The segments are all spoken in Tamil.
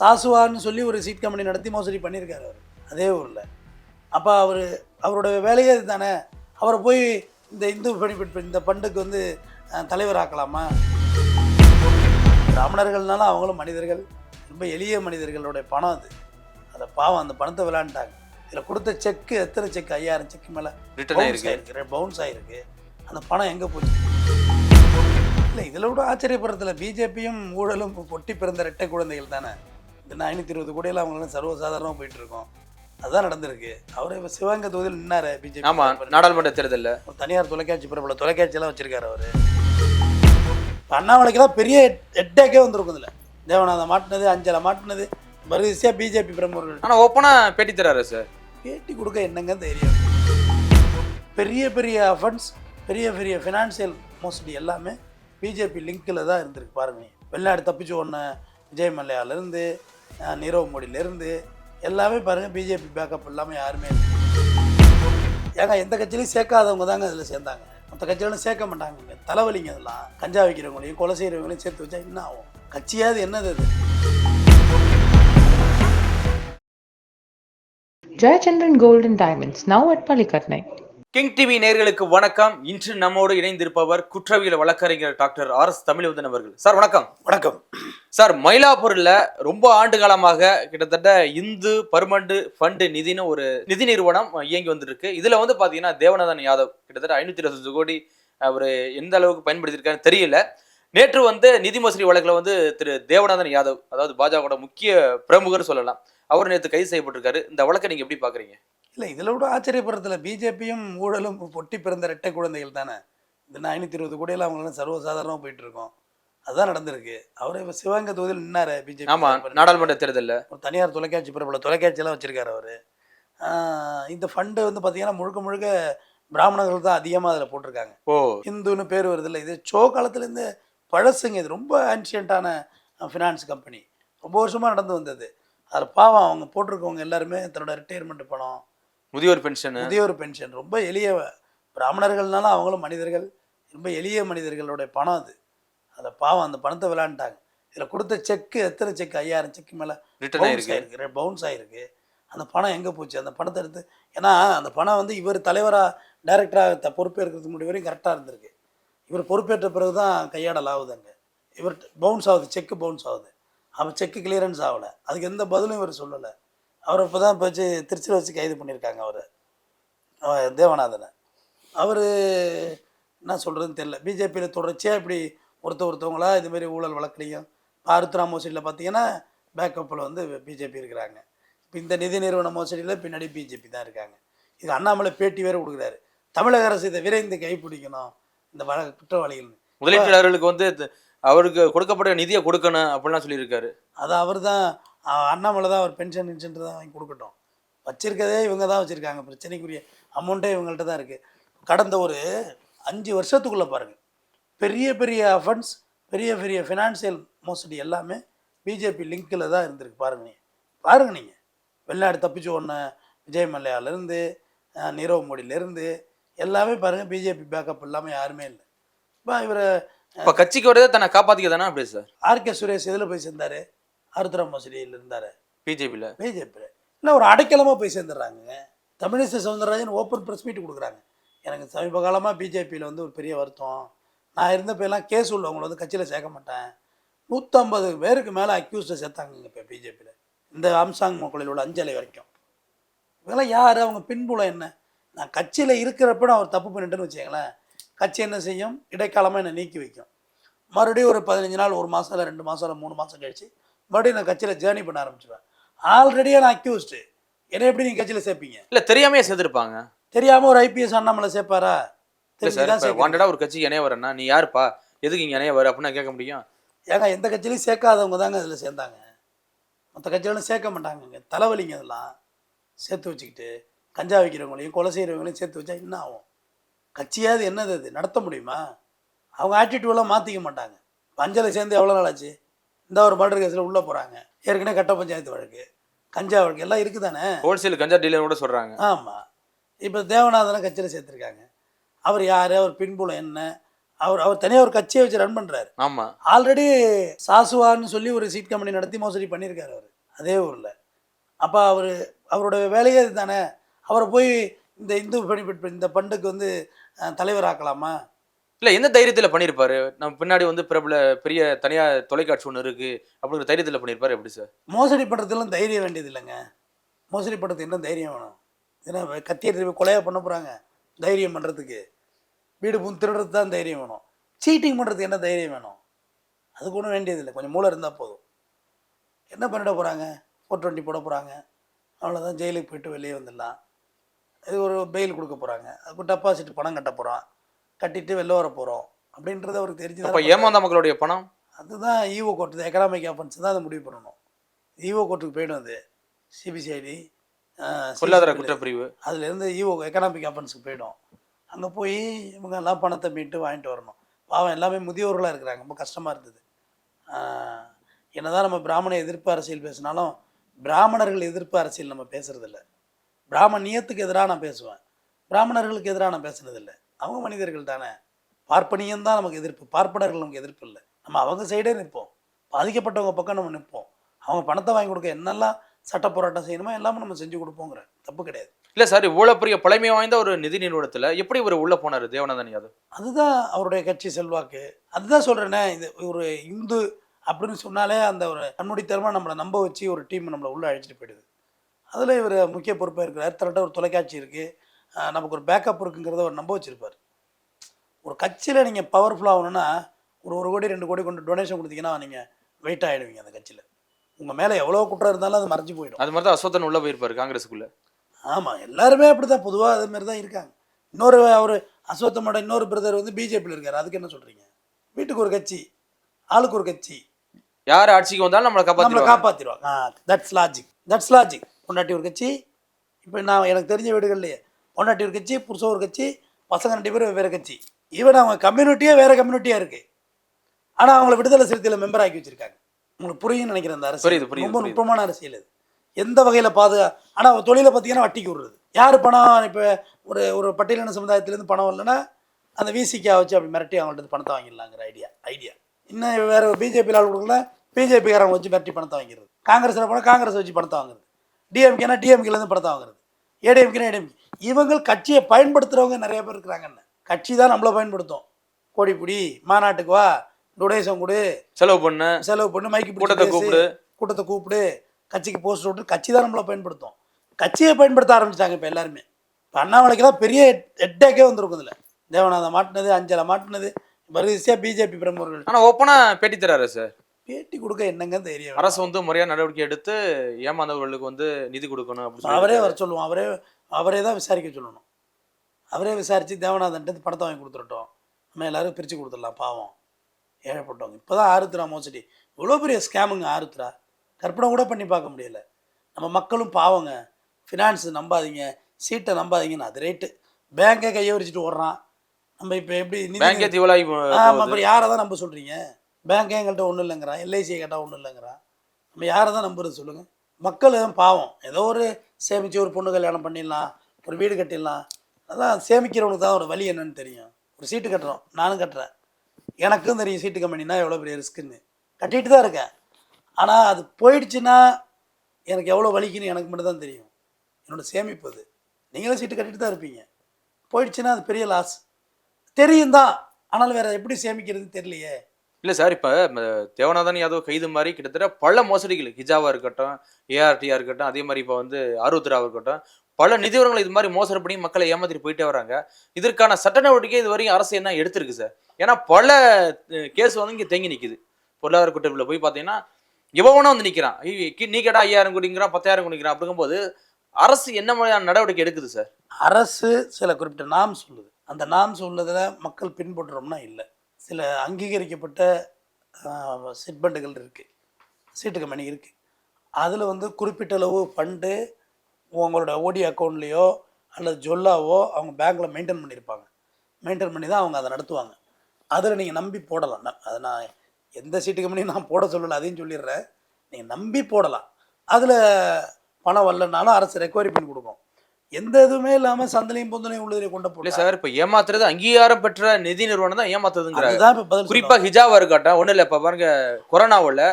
சாசுவான்னு சொல்லி ஒரு சீட் கம்பெனி நடத்தி மோசடி பண்ணியிருக்காரு அவர். அதே ஊரில். அப்போ அவர் அவரோட வேலையே இதுதானே அவரை போய் இந்த இந்து பெனிஃபிட் இந்த பண்டுக்கு வந்து தலைவராக்கலாமா பிராமணர்கள்னால அவங்களும் மனிதர்கள். ரொம்ப எளிய மனிதர்களுடைய பணம் அது. அதை பாவம் அந்த பணத்தை விளையாண்டாங்க. இதில் கொடுத்த செக்கு எத்தனை செக் ஐயாயிரம் செக்கு மேலே ரிட்டர்ன் ஆயிருக்கு. பவுன்ஸ் ஆயிருக்கு. அந்த பணம் எங்கே போச்சு? இல்லை இதில் கூட ஆச்சரியப்படுறதில்ல. பிஜேபியும் ஊழலும் பொட்டி பிறந்த ரெட்டை குழந்தைகள் தானே? இந்த ஐநூற்றி இருபது கோடியில் அவங்களாம் சர்வசாதாரணமாக போயிட்டு இருக்கோம் அதுதான் நடந்திருக்கு. அவர் இப்போ சிவகங்கை தொகுதியில் நின்னாரு பிஜேபி ஆமா நாடாளுமன்ற தேர்தல்ல. ஒரு தனியார் தொலைக்காட்சி பிரபல தொலைக்காட்சியெல்லாம் வச்சிருக்காரு அவர். அண்ணாமலைக்கெல்லாம் பெரிய ஹெட்டேக்கே வந்திருக்கும் இதில். தேவநாதன் மாட்டினது அஞ்சலை மாட்டினது வரிசையாக பிஜேபி பிரமுகர்கள். ஆனா ஓப்பனா பேட்டி தராரு சார். பேட்டி கொடுக்க என்னங்க தைரியம்? பெரிய பெரிய அஃபென்ஸ் பெரிய பெரிய ஃபினான்சியல் மோசடி எல்லாமே பிஜேபி லிங்கில் தான் இருந்திருக்கு பாருங்க. வெளிநாடு தப்பிச்சு ஒன்று விஜய் மல்லையாலேருந்து நீரவ் மோடியிலேருந்து எல்லாமே பாருங்கள் பிஜேபி பேக்கப் இல்லாமல் யாருமே இல்லை. ஏங்க எந்த கட்சியிலையும் சேர்க்காதவங்க தாங்க இதில் சேர்ந்தாங்க. மற்ற கட்சியிலும் சேர்க்க மாட்டாங்க. தலைவலிங்க இதெல்லாம். கஞ்சா வைக்கிறவங்களையும் கொலை செய்கிறவங்களையும் சேர்த்து வச்சா என்ன ஆகும்? கட்சியாவது என்னது அது Jayachandran Gold and Diamonds, now at Palikatnai. King TV நேயர்களுக்கு வணக்கம். இன்று நம்மோடு இணைந்திருப்பவர் குற்றவியல் வழக்கறிஞர் டாக்டர் ஆர் எஸ் தமிழ்வதன் அவர்கள். சார் வணக்கம். வணக்கம். சார் மயிலாப்பூர்ல ரொம்ப ஆண்டு காலமாக கிட்டத்தட்ட இந்து பர்மண்டு ஃபண்டு நிதின்னு ஒரு நிதி நிறுவனம் இயங்கி வந்திருக்கு. இதுல வந்து பாத்தீங்கன்னா தேவநாதன் யாதவ் கிட்டத்தட்ட ஐநூத்தி இருபத்தஞ்சு கோடி அவர் எந்த அளவுக்கு பயன்படுத்தியிருக்காருன்னு தெரியல. நேற்று வந்து நிதி மோசடி வழக்கில் வந்து திரு தேவநாதன் யாதவ் அதாவது பாஜகவோட முக்கிய பிரமுகர் சொல்லலாம் அவர் நேற்று கைது செய்யப்பட்டிருக்காரு. இந்த வழக்கை நீங்க எப்படி பாக்குறீங்க? இல்லை இதில் விட ஆச்சரியப்படுறதில்ல பிஜேபியும் ஊழலும் பொட்டி பிறந்த ரெட்டை குழந்தைகள் தானே? இந்த ஐநூற்றி இருபது கோடியில் அவங்களாம் சர்வசாதாரணமாக போயிட்டு இருக்கோம். அதுதான் நடந்திருக்கு. அவர் இப்போ சிவகங்கை தொகுதியில் நின்னாரு பிஜேபி ஆமா நாடாளுமன்ற தேர்தல்ல. ஒரு தனியார் தொலைக்காட்சி பிரபல தொலைக்காட்சியெல்லாம் வச்சிருக்காரு அவர். இந்த ஃபண்டு வந்து பார்த்தீங்கன்னா முழுக்க முழுக்க பிராமணர்கள் தான் அதிகமாக அதில் போட்டிருக்காங்க. ஓ. இந்துன்னு பேர் வருது இல்லை இது சோ காலத்துலேருந்து பழசுங்க இது ரொம்ப ஆன்ஷியண்ட்டான ஃபினான்ஸ் கம்பெனி ரொம்ப வருஷமாக நடந்து வந்தது. அதில் பாவம் அவங்க போட்டிருக்கவங்க எல்லாருமே தன்னோட ரிட்டையர்மெண்ட் பணம். முதியோர் பென்ஷன் முதியோர் பென்ஷன் ரொம்ப எளிய பிராமணர்கள்னால அவங்களும் மனிதர்கள் ரொம்ப எளிய மனிதர்களுடைய பணம் அது. அதை பாவம் அந்த பணத்தை விளையாண்டாங்க இதில் கொடுத்த செக்கு எத்தனை செக் ஐயாயிரம் செக்கு மேலே ரிட்டர்ன் ஆயிருக்கு. பவுன்ஸ் ஆயிருக்கு. அந்த பணம் எங்கே போச்சு? அந்த பணத்தை எடுத்து ஏன்னா அந்த பணம் வந்து இவர் தலைவராக டைரக்டராக பொறுப்பேற்கிறதுக்கு முன்னாடி வரையும் கரெக்டாக இருந்திருக்கு. இவர் பொறுப்பேற்ற பிறகு தான் கையாடல் ஆகுது அங்கே. இவர் பவுன்ஸ் ஆகுது செக்கு பவுன்ஸ் ஆகுது. அவன் செக்கு கிளியரன்ஸ் ஆகலை. அதுக்கு எந்த பதிலும் இவர் சொல்லலை. அவர் இப்போ தான் வச்சு திருச்சியில் வச்சு கைது பண்ணியிருக்காங்க அவர். தேவநாதனை. அவர் என்ன சொல்கிறதுன்னு தெரியல. பிஜேபியில் தொடர்ச்சியாக இப்படி ஒருத்த ஒருத்தவங்களா இதுமாரி ஊழல் வழக்குலையும் ஆருத்ரா மோசடியில் பார்த்தீங்கன்னா பேக்கப்பில் வந்து பிஜேபி இருக்கிறாங்க. இப்போ இந்த நிதி நிறுவன மோசடியில் பின்னாடி பிஜேபி தான் இருக்காங்க. இது அண்ணாமலை பேட்டி வேறு கொடுக்குறாரு. தமிழக அரசு இதை விரைந்து கைப்பிடிக்கணும். இந்த வழ குற்றவாளிகள். முதலீட்டாளர்களுக்கு வந்து அவருக்கு கொடுக்கப்பட்ட நிதியை கொடுக்கணும் அப்படிலாம் சொல்லியிருக்காரு. அது அவர் தான் அண்ணாமலை தான் அவர் பென்ஷன் பென்ஷன் தான் வாங்கி கொடுக்கட்டும். வச்சிருக்கதே இவங்க தான் வச்சுருக்காங்க. பிரச்சனைக்குரிய அமௌண்ட்டே இவங்கள்ட்ட தான் இருக்குது கடந்த ஒரு அஞ்சு வருஷத்துக்குள்ளே பாருங்கள் பெரிய பெரிய அஃபென்ஸ் பெரிய பெரிய ஃபினான்சியல் மோசடி எல்லாமே பிஜேபி லிங்கில் தான் இருந்திருக்கு. பாருங்க நீங்கள் பாருங்க நீங்கள் வெளிநாடு தப்பிச்சு ஒன்று விஜய் மல்லையாலேருந்து நீரவ் மோடியிலேருந்து எல்லாமே பாருங்கள் பிஜேபி பேக்கப் இல்லாமல் யாருமே இல்லை. இப்போ இவர் இப்ப கட்சிக்கு வரதே தன்னை காப்பாத்திக்க தானே அப்படி சார்? ஆர்கே சுரேஷ் எதில் போய் சேர்ந்தார்? ஆருத்ரா மோசடியில் இருந்தார். பிஜேபியில் பிஜேபி இல்லை ஒரு அடைக்கலமாக போய் சேர்ந்துடுறாங்க. Tamilisai Soundararajan open press meet கொடுக்குறாங்க. எனக்கு சமீப காலமாக பிஜேபியில் வந்து ஒரு பெரிய வருத்தம். நான் இருந்தப்ப எல்லாம் கேஸ் உள்ளவங்களை வந்து கட்சியில் சேர்க்க மாட்டேன். நூற்றம்பது பேருக்கு மேலே அக்யூஸ்டை சேர்த்தாங்க இப்போ பிஜேபியில் இந்த அம்சாங் மக்களில் உள்ள அஞ்சலை வரைக்கும். இவங்கெல்லாம் யார்? அவங்க பின்புலம் என்ன? நான் கட்சியில் இருக்கிறப்ப நான் ஒரு தப்பு பண்ணிட்டேன்னு வச்சுக்கங்களேன். கட்சி என்ன செய்யும்? இடைக்காலமாக என்னை நீக்கி வைக்கும். மறுபடியும் ஒரு பதினஞ்சு நாள் ஒரு மாதம் இல்லை ரெண்டு மாதம் இல்லை மூணு மாதம் கழிச்சு மறுபடியும் நான் கட்சியில் ஜேர்னி பண்ண ஆரம்பிச்சிடுவேன் ஆல்ரெடியே நான் அக்யூஸ்டு என்னை எப்படி நீங்கள் கட்சியில் சேர்ப்பீங்க? இல்ல தெரியாமையே சேர்த்திருப்பாங்க தெரியாமல் ஒரு ஐபிஎஸ் அண்ணாமலை சேர்ப்பாரா? இல்ல சார் ஒரு கட்சிக்கு இணைய வரேன்னா நீ யாருப்பா? எதுக்கு இங்க இணைய வர அப்படின்னு கேட்க முடியும். ஏங்க எந்த கட்சியிலையும் சேர்க்காதவங்க தாங்க அதில் சேர்ந்தாங்க. மற்ற கட்சிகளும் சேர்க்க மாட்டாங்கங்க தலைவலிங்க இதெல்லாம். சேர்த்து வச்சுக்கிட்டு கஞ்சா வைக்கிறவங்களையும் கொலை செய்கிறவங்களையும் சேர்த்து வச்சா என்ன ஆகும்? கட்சியாவது என்னது அது? நடத்த முடியுமா? அவங்க ஆட்டிடியூடெலாம் மாற்றிக்க மாட்டாங்க. அஞ்சலை சேர்ந்து எவ்வளோ நாள் ஆச்சு? இந்த ஒரு மர்டர் கேஸில் உள்ளே போகிறாங்க ஏற்கனவே கட்ட பஞ்சாயத்து வழக்கு கஞ்சா வழக்கு எல்லாம் இருக்குதானே? ஹோல்சேல் கஞ்சா டீலர் கூட சொல்றாங்க. ஆமாம் இப்போ தேவநாதனை கட்சியில் சேர்த்துருக்காங்க. அவர் யார் அவர் பின்புலம் என்ன? அவர் அவர் தனியாக ஒரு கட்சியை வச்சு ரன் பண்ணுறாரு ஆமா. ஆல்ரெடி சாசுவான்னு சொல்லி ஒரு சீட் கம்பெனி நடத்தி மோசடி பண்ணியிருக்காரு அவர். அதே ஊரில். அப்போ அவர் அவரோட வேலையே இதுதானே அவரை போய் இந்த இந்து பெனிஃபிட் இந்த பண்டுக்கு வந்து அஹ், தலைவராக்கலாமா இல்ல எந்த தைரியத்துல பண்ணிருப்பாரு? நம்ம பின்னாடி வந்து பிரபல பெரிய தனியா தொலைக்காட்சி ஒண்ணு இருக்கு. அப்படிங்கிற தைரியத்துல பண்ணிருப்பாரு எப்படி சார்? மோசடி பண்ணுறதுலாம் தைரியம் வேண்டியது இல்லைங்க மோசடி பண்ணுறதுக்கு என்ன தைரியம் வேணும்? ஏன்னா கத்தியை திருப்பி கொலையாக பண்ண போகிறாங்க தைரியம் பண்ணுறதுக்கு வீடு பூந்து திருடுறது தான் தைரியம் வேணும். சீட்டிங் பண்ணுறதுக்கு என்ன தைரியம் வேணும்? அதுக்கு ஒன்றும் வேண்டியதில்லை. கொஞ்சம் மூளை இருந்தால் போதும். என்ன பண்ணிட போகிறாங்க ஃபோர் டுவெண்ட்டி போட போகிறாங்க அவ்வளோதான் ஜெயிலுக்கு போயிட்டு வெளியே வந்துடலாம். இது ஒரு பெயில் கொடுக்க போகிறாங்க அதுக்கு டெபாசிட் பணம் கட்ட போகிறோம் கட்டிட்டு வெளில வர போகிறோம் அப்படின்றது அவருக்கு தெரிஞ்சு அப்ப ஏமாந்த மக்களுடைய பணம்? அதுதான் ஈவோ கோர்ட்டு எக்கனாமிக் ஆஃபன்ஸ் தான் அதை முடிவு பண்ணணும். ஈவோ கோர்ட்டுக்கு போயிடும் அது. சிபிசிஐடி பொருளாதார குற்றப்பிரிவு. அதுலேருந்து ஈவோ எக்கனாமிக் ஆஃபன்ஸுக்கு போயிடும். அங்கே போய் இவங்க எல்லாம் பணத்தை மீட்டு வாங்கிட்டு வரணும். பாவம் எல்லாமே முதியோர்களாக இருக்கிறாங்க. ரொம்ப கஷ்டமாக இருந்தது. என்னதான் நம்ம பிராமண எதிர்ப்பு அரசியல் பேசினாலும் பிராமணர்கள் எதிர்ப்பு அரசியல் நம்ம பேசுறதில்ல. பிராமணியத்துக்கு எதிராக நான் பேசுவேன். பிராமணர்களுக்கு எதிராக நான் பேசுனதில்லை. அவங்க மனிதர்கள் தானே. பார்ப்பனியம் தான் நமக்கு எதிர்ப்பு. பார்ப்பனர்கள் நமக்கு எதிர்ப்பு இல்லை. நம்ம அவங்க சைடே நிற்போம். பாதிக்கப்பட்டவங்க பக்கம் நம்ம நிற்போம். அவங்க பணத்தை வாங்கி கொடுக்க என்னெல்லாம் சட்ட போராட்டம் செய்யணுமோ எல்லாமே நம்ம செஞ்சு கொடுப்போங்கிற தப்பு கிடையாது. இல்ல சார் இவ்வளவு பெரிய பழமை வாய்ந்த ஒரு நிதி நிறுவனத்துல எப்படி இவர் உள்ள போனாரு தேவநாதன் யாதவ்? அதுதான் அவருடைய கட்சி செல்வாக்கு. அதுதான் சொல்கிறேனே இது ஒரு இந்து அப்படின்னு சொன்னாலே அந்த ஒரு கண்மூடித்தனமாக நம்மளை நம்ப வச்சு ஒரு டீம் நம்மளை உள்ளே அழைச்சிட்டு போயிடுது. அதில் இவர் முக்கிய பொறுப்பாக இருக்கிறார். திரட்ட ஒரு தொலைக்காட்சி இருக்குது நமக்கு ஒரு பேக்கப் இருக்குங்கிறத அவர் நம்ப வச்சிருப்பார். ஒரு கட்சியில் நீங்கள் பவர்ஃபுல் ஆகணும்னா ஒரு ஒரு கோடி ரெண்டு கோடி கொண்டு டொனேஷன் கொடுத்தீங்கன்னா நீங்கள் வெயிட் ஆகிடுவீங்க அந்த கட்சியில். உங்கள் மேலே எவ்வளோ குற்றம் இருந்தாலும் அது மறைஞ்சு போயிடும். அது மாதிரி தான் அசோத்தன் உள்ள போயிருப்பாரு காங்கிரஸுக்குள்ள. ஆமாம் எல்லாருமே அப்படி தான் பொதுவாக அது மாதிரி தான் இருக்காங்க. இன்னொரு அவர் அஸ்வத்தமோட இன்னொரு பிரதர் வந்து பிஜேபியில் இருக்கார். அதுக்கு என்ன சொல்கிறீங்க வீட்டுக்கு ஒரு கட்சி ஆளுக்கு ஒரு கட்சி. யார் ஆட்சிக்கு வந்தாலும் நம்மளை காப்பாத்திடுவாங்க. காப்பாற்றிடுவாங்க ஆ தட்ஸ் லாஜிக் தட்ஸ் லாஜிக் பொண்டாட்டி ஒரு கட்சி இப்போ நான் எனக்கு தெரிஞ்ச வீடுகள்லையே பொண்டாட்டி ஒரு கட்சி புருஷன் ஒரு கட்சி பசங்க ரெண்டு பேரும் வேறு கட்சி. ஈவன் அவங்க கம்யூனிட்டியே வேறு கம்யூனிட்டியாக இருக்குது ஆனால் அவங்கள விடுதலை சிறுத்தையில் மெம்பர் ஆக்கி வச்சிருக்காங்க. உங்களுக்கு புரியும்னு நினைக்கிறேன் அந்த அரசியல். புரியுது, ரொம்ப. நுட்பமான அரசியல் இது எந்த வகையில் பாதுகா ஆனால் தொழிலை பார்த்தீங்கன்னா வட்டிக்கு விடுறது. யார் பணம் இப்போ ஒரு ஒரு பட்டியலின சமுதாயத்துலேருந்து பணம் வரலன்னா அந்த விசிக்கா வச்சு அப்படி மிரட்டி அவங்கள்ட்ட பணத்தை வாங்கிடலாங்கிற ஐடியா ஐடியா இன்னும் வேறு பிஜேபி ஆள் கொடுக்கல பிஜேபிக்காரங்க வச்சு மிரட்டி பணத்தை வாங்கிடுறது. காங்கிரஸில் போனால் காங்கிரஸ் வச்சு பணத்தை வாங்குறது. டிஎம்கேனா டிஎம்கேலேருந்து பணத்தை வாங்குறது. ஏடிஎம்கேனா ஏடிஎம்கே இவங்க கட்சியை பயன்படுத்துகிறவங்க நிறைய பேர் இருக்கிறாங்கன்னு. கட்சி தான் நம்மளை பயன்படுத்தும். கோடிப்புடி மாநாட்டுக்கு வா டொனேஷன் கொடு. செலவு பண்ண. செலவு பண்ணு மைக்கு கூட்டத்தை கூப்பிடு. கூட்டத்தை கூப்பிடு. கட்சிக்கு போஸ்ட் விட்டு கட்சி தான் நம்மளை பயன்படுத்தும். கட்சியை பயன்படுத்த ஆரம்பிச்சிட்டாங்க இப்போ எல்லாருமே. இப்போ அண்ணாமலைக்கு தான் பெரிய ஹெட்டேக்கே வந்திருக்கும் இதில். தேவநாதன் மாட்டினது அஞ்சலை மாட்டினது. வரிசையாக பிஜேபி பிரமுகர்கள். ஆனா ஓப்பனா பேட்டி தராரு சார் பேட்டி கொடுக்க என்னங்க தைரியம் அரசு வந்து முறையான நடவடிக்கை எடுத்து ஏமாந்தவர்களுக்கு வந்து நிதி கொடுக்கணும் அப்படின்னு அவரே வர சொல்லுவோம். அவரே அவரே தான் விசாரிக்க சொல்லணும். அவரே விசாரித்து தேவநாதன்ட்டு பணத்தை வாங்கி கொடுத்துட்டோம் நம்ம எல்லாரும் பிரித்து கொடுத்துடலாம் பாவம். ஏழைப்பட்டவங்க இப்போ தான் ஆருத்ரா மோசடி. இவ்வளோ பெரிய ஸ்கேமுங்க ஆருத்ரா கற்பனை கூட பண்ணி பார்க்க முடியல. நம்ம மக்களும் பாவங்க. ஃபினான்ஸ் நம்பாதீங்க. சீட்டை நம்பாதீங்கன்னு அது ரேட்டு பேங்கை கையை வச்சுட்டு ஓடுறான். நம்ம இப்போ எப்படி பேங்கே திவலாகி ஆமாம் அப்புறம் யாரை தான் நம்ப சொல்கிறீங்க பேங்க் எங்கள்கிட்ட ஒன்றும் இல்லைங்கிறான் எல்ஐசியை கேட்டால் ஒன்றும் இல்லைங்கிறான் நம்ம யாரை தான் நம்புறது சொல்லுங்கள் மக்கள் பாவம். ஏதோ ஒரு சேமித்து ஒரு பொண்ணு கல்யாணம் பண்ணிடலாம். ஒரு வீடு கட்டிடலாம். அதான் சேமிக்கிறவனுக்கு தான் ஒரு வழி என்னன்னு தெரியும். ஒரு சீட்டு கட்டுறோம். நானும் கட்டுறேன். எனக்கும் தெரியும் சீட்டு கம்பெனினா எவ்வளோ பெரிய ரிஸ்க்குன்னு. கட்டிட்டு தான் இருக்கேன். ஆனால் அது போயிடுச்சுன்னா எனக்கு எவ்வளோ வலிக்குன்னு எனக்கு மட்டும் தான் தெரியும். என்னோட சேமிப்பு அது. நீங்களும் சீட்டு கட்டிட்டு தான் இருப்பீங்க. போயிடுச்சுன்னா அது பெரிய லாஸ் தெரியும் தான். ஆனால் வேறு எப்படி சேமிக்கிறது தெரியலையே. இல்லை சார் இப்போ தேவநாதன் யாதவ் கைது மாதிரி கிட்டத்தட்ட பல மோசடிகள். ஹிஜாவாக இருக்கட்டும் ஏஆர்டியாக இருக்கட்டும் அதே மாதிரி இப்போ வந்து ஆருத்ராவாக இருக்கட்டும் பல நிதிவரங்களை இது மாதிரி மோசடி பண்ணி மக்களை ஏமாத்திட்டு போயிட்டே வராங்க. இதற்கான சட்ட நடவடிக்கை இது வரைக்கும் அரசு என்ன எடுத்திருக்கு சார்? ஏன்னா பல கேஸ் வந்து இங்கே தேங்கி நிற்குது பொருளாதார குற்றப்பில் போய் பார்த்தீங்கன்னா எவனா வந்து நிற்கிறான் நீ கேட்டால் ஐயாயிரம் கோடிங்கிறான் பத்தாயிரம் கோடிங்கிறான் அப்படிங்கும்போது அரசு என்ன மாதிரியான நடவடிக்கை எடுக்குது சார்? அரசு சில குறிப்பிட்ட நாம் சொல்லுது. அந்த நாம் சொல்லுதில் மக்கள் பின்பற்றுறோம்னா இல்லை. சில அங்கீகரிக்கப்பட்ட சிட்பண்டுகள் இருக்குது சீட்டு கம்பெனி இருக்குது அதில் வந்து குறிப்பிட்ட அளவு ஃபண்டு உங்களோட ஓடி அக்கௌண்ட்லேயோ அல்லது ஜொல்லாவோ அவங்க பேங்க்கில் மெயின்டைன் பண்ணியிருப்பாங்க மெயின்டைன் பண்ணி தான் அவங்க அதை நடத்துவாங்க. அதில் நீங்கள் நம்பி போடலாம். ந- அதை நான் எந்த சீட்டு கம்பெனியும் நான் போட சொல்லலை அதையும் சொல்லிடுறேன். நீங்கள் நம்பி போடலாம். அதில் பணம் வரலனாலும் அரசு ரெக்கவரி பண்ணி கொடுக்கும். எந்த இதுவுமே இல்லாம சந்தலையும் பொந்தலையும் உள்ளதிலே கொண்ட போட்டு சார் இப்ப ஏமாத்துறது அங்கீகாரம் பெற்ற நிதி நிறுவனம் தான் ஏமாத்துதுங்கிறாங்க அதுதான் இப்ப பதில் குறிப்பா ஹிஜாவா இருக்கட்டும் ஒண்ணு இல்ல இப்ப பாருங்க கொரோனாவில்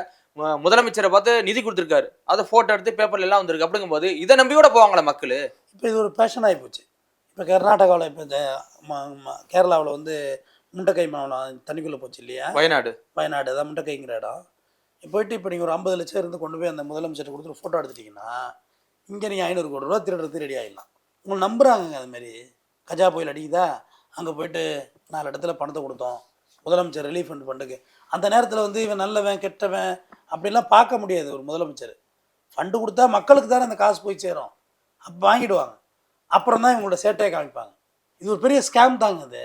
முதலமைச்சரை பார்த்து நிதி கொடுத்திருக்காரு. அதை போட்டோ எடுத்து பேப்பர்ல எல்லாம் வந்திருக்கு. அப்படிங்கும்போது இதை நம்பியோட போவாங்களா மக்கள்? இப்போ இது ஒரு பேஷன் ஆகி போச்சு. இப்போ கர்நாடகாவில் இப்போ கேரளாவில் வந்து முண்டக்கை மாவட்டம் தண்ணிக்குள்ளே போச்சு இல்லையா? வயநாடு. வயநாடு அதான் முண்டக்கைங்கிற இடம். போயிட்டு இப்போ நீங்கள் ஒரு ஐம்பது லட்சம் இருந்து கொண்டு போய் அந்த முதலமைச்சர் கொடுத்து ஃபோட்டோ எடுத்துட்டீங்கன்னா இங்கே நீங்கள் ஐநூறு கோடி ரூபா திருடுறது ரெடி ஆகிடலாம் உங்களை நம்புறாங்கங்க அது மாதிரி. கஜா புயல் அடிக்குதா? அங்கே போயிட்டு நாலு இடத்துல பணத்தை கொடுத்தோம். முதலமைச்சர் ரிலீஃப் ஃபண்ட் ஃபண்டுக்கு அந்த நேரத்தில் வந்து இவன் நல்லவன் கெட்டவன் அப்படிலாம் பார்க்க முடியாது ஒரு முதலமைச்சர். ஃபண்டு கொடுத்தா மக்களுக்கு தானே அந்த காசு போய் சேரும். அப்போ வாங்கிடுவாங்க. அப்புறம் தான் இவங்களோட சேட்டையை காமிப்பாங்க. இது ஒரு பெரிய ஸ்கேம் தாங்க இது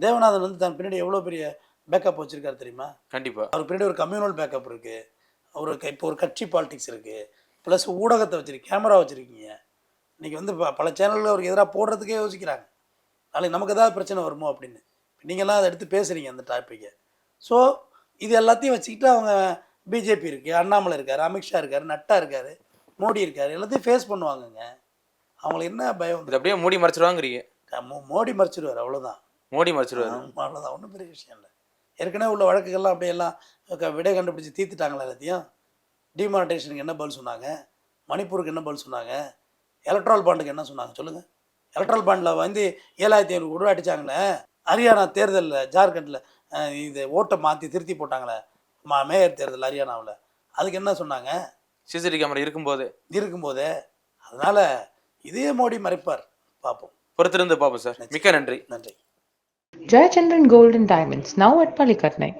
தேவநாதன் வந்து தன் பின்னாடி எவ்வளோ பெரிய பேக்கப் வச்சுருக்காரு தெரியுமா? கண்டிப்பா. அவர் பின்னாடி ஒரு கம்யூனல் பேக்கப் இருக்குது ஒரு இப்போ ஒரு கட்சி பாலிடிக்ஸ் இருக்குது ப்ளஸ் ஊடகத்தை வச்சிருக்கு கேமரா வச்சுருக்கீங்க. இன்றைக்கி வந்து பல சேனல்கள் அவருக்கு எதிராக போடுறதுக்கே யோசிக்கிறாங்க. நாளைக்கு நமக்கு ஏதாவது பிரச்சனை வருமோ அப்படின்னு. நீங்கள்லாம் அதை எடுத்து பேசுகிறீங்க அந்த டாப்பிக்கை ஸோ இது எல்லாத்தையும் வச்சுக்கிட்டு அவங்க பிஜேபி இருக்குது அண்ணாமலை இருக்கார் அமித்ஷா இருக்கார் நட்டா இருக்கார் மோடி இருக்கார் எல்லாத்தையும் ஃபேஸ் பண்ணுவாங்கங்க. அவங்களுக்கு என்ன பயம்? அப்படியே மூடி மறைச்சிருவாங்கிறீங்க. வந்து மோ- மோடி மறைச்சிடுவார் அவ்வளோதான் மோடி மறைச்சிருவாரு. அவ்வளோதான் ஒன்றும் பெரிய விஷயம் இல்லை. ஏற்கனவே உள்ள வழக்குகள்லாம் அப்படியே எல்லாம் க- விடை கண்டுபிடிச்சு தீர்த்துட்டாங்களா எல்லாத்தையும்? டிமானிட்டேஷனுக்கு என்ன பதில் சொன்னாங்க? மணிப்பூருக்கு என்ன பதில் சொன்னாங்க? எலக்ட்ரால் பாண்டுக்கு என்ன சொன்னாங்க? சொல்லுங்கள் எலக்ட்ரால் பாண்டில் வந்து ஏழாயிரத்தி ஐநூறு கோடி அடிச்சாங்களே? ஹரியானா தேர்தலில் ஜார்க்கண்டில் இது ஓட்டை மாற்றி திருத்தி போட்டாங்களே? மா மேயர் தேர்தல் ஹரியானாவில். அதுக்கு என்ன சொன்னாங்க? சிசிடிவி கேமரா இருக்கும்போது. இருக்கும்போதே. அதனால் இதே மோடி மறைப்பார். பார்ப்போம் பொறுத்திருந்து பார்ப்போம் சார். மிக்க நன்றி. நன்றி. Jayachandran Gold and Diamonds, now at Palikatnai.